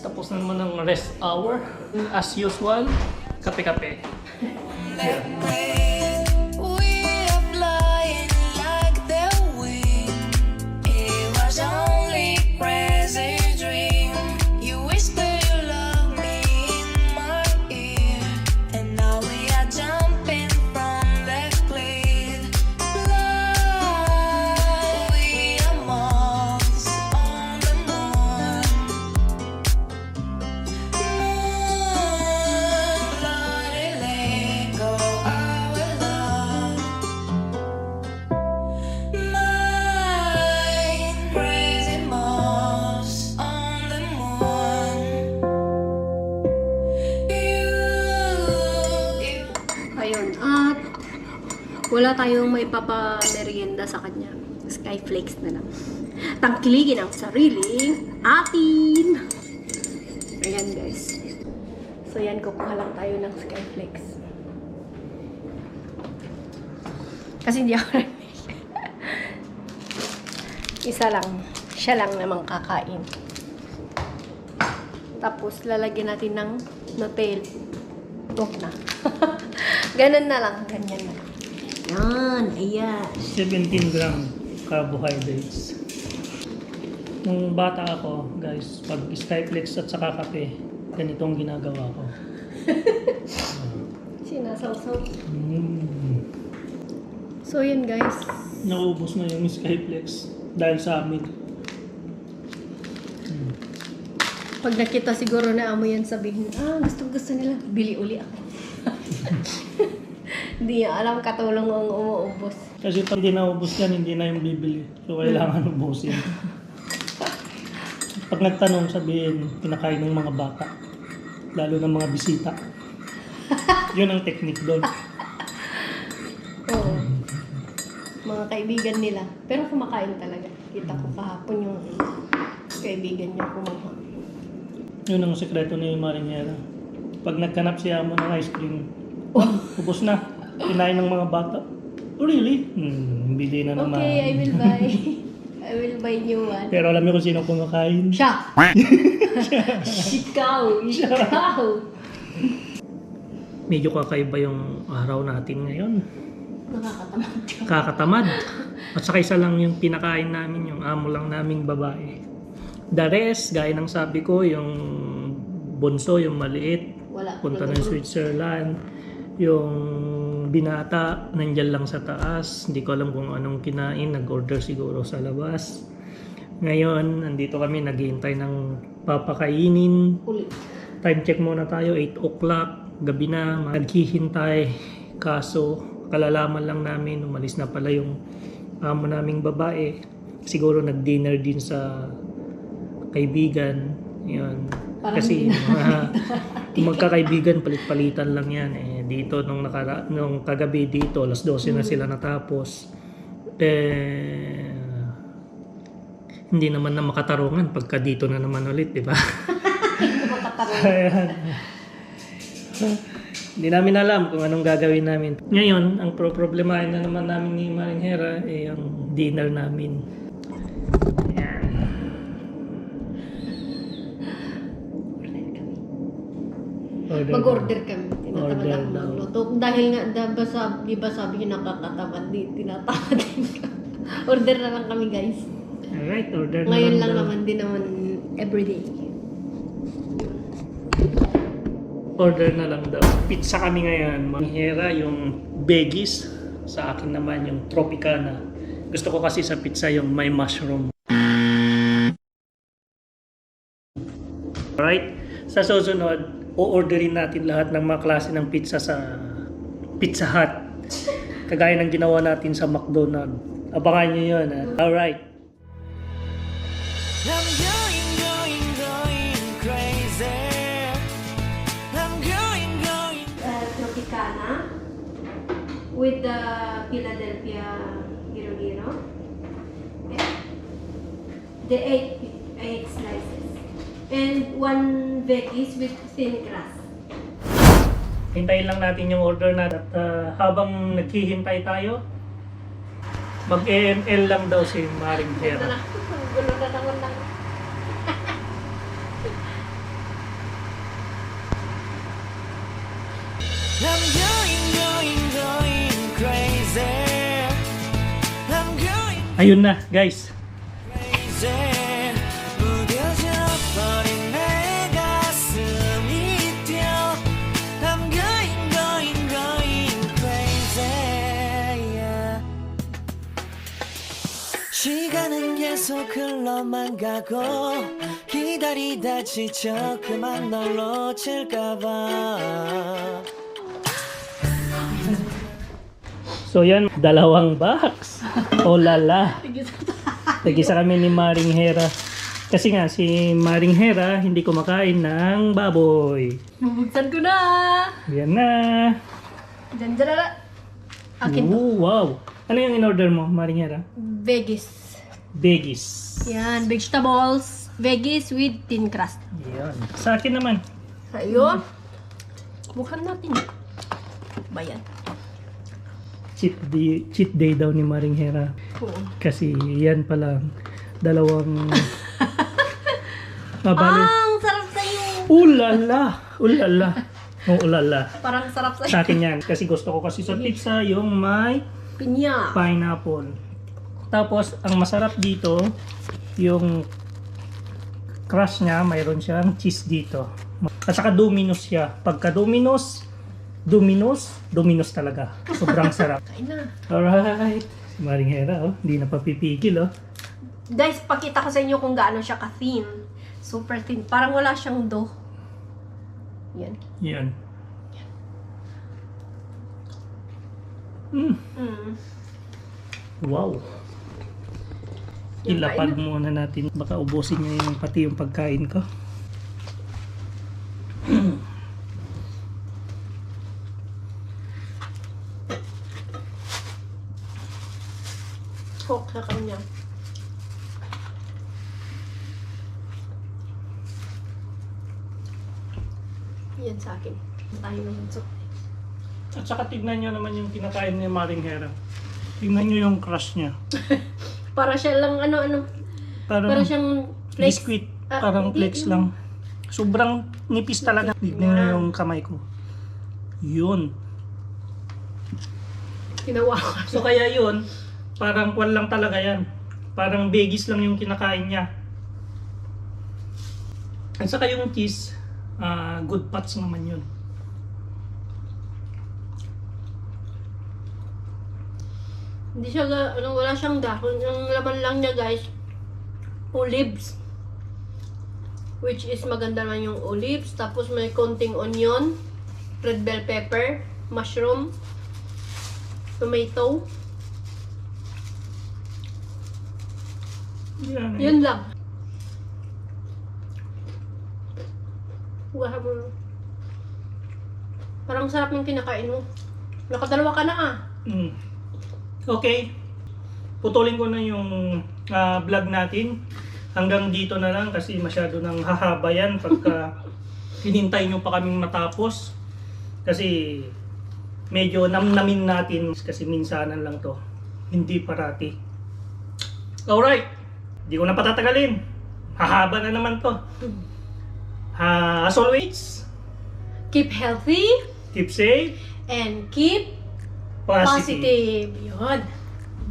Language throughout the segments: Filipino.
tapos na naman ang rest hour. As usual, kape-kape. We At wala tayong may papamerienda sa kanya. Skyflakes na lang. Tangkiligin ang sariling atin. Ayan guys. So yan, kukuha lang tayo ng Skyflakes. Kasi hindi ako Isa lang. Siya lang namang kakain. Tapos lalagyan natin ng Nutella. Huwag na. Ganun na lang. Ganyan na. Yan. Ayan. 17 gram carbohydrates. Nung bata ako, guys, pag Skyflex at saka kape, ganitong ginagawa ko. Sinasawsaw. Mm. So yun guys. Naubos na yung Skyflex dahil sa amin. Pag nakita siguro na amo yan sabihin, ah gusto gusto nila, bili uli ako. Hindi niya alam katulong ang umuubos. Kasi pag hindi naubos yan, hindi na yung bibili. So, kailangan ubusin. Pag nagtanong, sabihin, pinakain ng mga bata. Lalo ng mga bisita. Yun ang technique doon. Oo. Mga kaibigan nila. Pero kumakain talaga. Kita ko kahapon yung kaibigan niya kumuha. Yun ang sekreto ni Marinera. Pag nagkanap siya mo ng ice cream, oh, ubos na. Kinain ng mga bata. Oh, really? Hmm, bili na naman. Okay, I will buy. I will buy new one. Pero alam niyo kung sino kumakain? Siya! Ikaw! Ikaw! Medyo kakaiba yung araw natin ngayon. Nakakatamad. Kakatamad. At saka isa lang yung pinakain namin, yung amo lang naming babae. The rest, gaya ng sabi ko, yung bunso, yung maliit, Wala. punta ng Switzerland. Yung binata, nandyan lang sa taas. Hindi ko alam kung anong kinain. Nag-order siguro sa labas. Ngayon, nandito kami naghihintay ng papakainin. Ulit. Time check muna tayo, 8 o'clock. Gabi na, naghihintay. Kaso, kalalaman lang namin, umalis na pala yung amo naming babae. Siguro nag-dinner din sa kaibigan. Yun. Parang Kasi mga magkakaibigan, palit-palitan lang yan. Eh, dito, nung, nakara, nung kagabi dito, alas 12 na sila natapos. Eh, hindi naman na makatarungan pagka dito na naman ulit, di ba? Ayan. Hindi namin alam kung anong gagawin namin. Ngayon, ang pro problemahin na naman namin ni Marinhera ay ang dinner namin. Ayan. Order Mag-order kami. Tinatamad Order ako daw. magluto. Dahil nga, diba, sabi, di ba sabi niyo nakakatamad, di, tinatamad din ka. Order na lang kami guys. Alright, order na Ngayon lang lang daw. naman, di naman everyday. Order na lang daw. Pizza kami ngayon. Manghera yung veggies. Sa akin naman yung Tropicana. Gusto ko kasi sa pizza yung may mushroom. Alright? Sa susunod, o-orderin natin lahat ng mga klase ng pizza sa Pizza Hut. Kagaya ng ginawa natin sa McDonald's. Abangan nyo yun. Ha? Alright. I'm going, going, going crazy. I'm going, going. Uh, Tropicana with the Philadelphia Giro Giro. The eight, eight slices. And one veggies with thin crust. Hintayin lang natin yung order natin at uh, habang naghihintay tayo, mag-EML lang daw si Maring Jera. Gulo na naman lang. I'm going, going, going crazy. I'm going... Ayun na, guys. 시간은 계속 흘러만 가고 기다리다 지쳐 그만 널 놓칠까봐 So yan, dalawang box. Oh lala. Nag-isa kami ni Maring Hera. Kasi nga, si Maring Hera hindi kumakain ng baboy. Bubuksan ko na! Yan na. Diyan, diyan na. Akin to. Ooh, wow. Ano yung in-order mo, Maring Hera? Veggies. Veggies. Yan, vegetables. Veggies with thin crust. Yan. Sa akin naman. Sa'yo. Buksan natin. Ba yan? Cheat day, cheat day daw ni Maring Hera. Oo. Kasi yan pala dalawang bale. Ang sarap sa'yo! Ulala! Ulala! Oh, ulala. Parang sarap Sa sa'yo. akin yan. Kasi gusto ko kasi sa pizza yung may Pinya. pineapple. Tapos, ang masarap dito, yung crust niya, mayroon siyang cheese dito. At saka Domino's siya. Pagka Domino's, Domino's, Domino's talaga. Sobrang sarap. Kain na. Alright. Si Maring Hera, oh. Hindi na papipigil, oh. Guys, pakita ko sa inyo kung gaano siya ka-thin. Super thin. Parang wala siyang dough. Yan. Yan. Mm. Mm. Wow. Ilapag muna natin. Baka ubusin niya yung pati yung pagkain ko. Coke sa kanya. Yan sa akin. Tayo naman so. At saka tignan nyo naman yung kinakain ni Maring Hera. Tignan nyo yung crush niya. Para siya lang ano ano. Parang Para siyang flakes. biscuit. Ah, parang hindi, flakes lang. Sobrang nipis talaga. Tignan nyo yung kamay ko. Yun. Ginawa ko. So kaya yun, parang kwan lang talaga yan. Parang veggies lang yung kinakain niya. At saka yung cheese, ah, good parts naman yun. Hindi siya, ano, wala siyang dahon. Ang laman lang niya guys, olives. Which is maganda naman yung olives. Tapos may konting onion, red bell pepper, mushroom, tomato. Eh. Yun lang. Wala mo. Parang sarap yung kinakain mo. Nakadalawa ka na ah. Mm. Okay. Putulin ko na yung ah, vlog natin. Hanggang dito na lang kasi masyado nang hahaba yan pagka hinintay nyo pa kaming matapos. Kasi medyo namnamin natin kasi minsanan lang to. Hindi parati. Alright. Di ko na patatagalin. Hahaba na naman to. Ah, as always, Keep healthy keep safe, and keep positive. positive. Yun.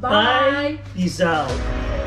Bye. Bye. Peace out.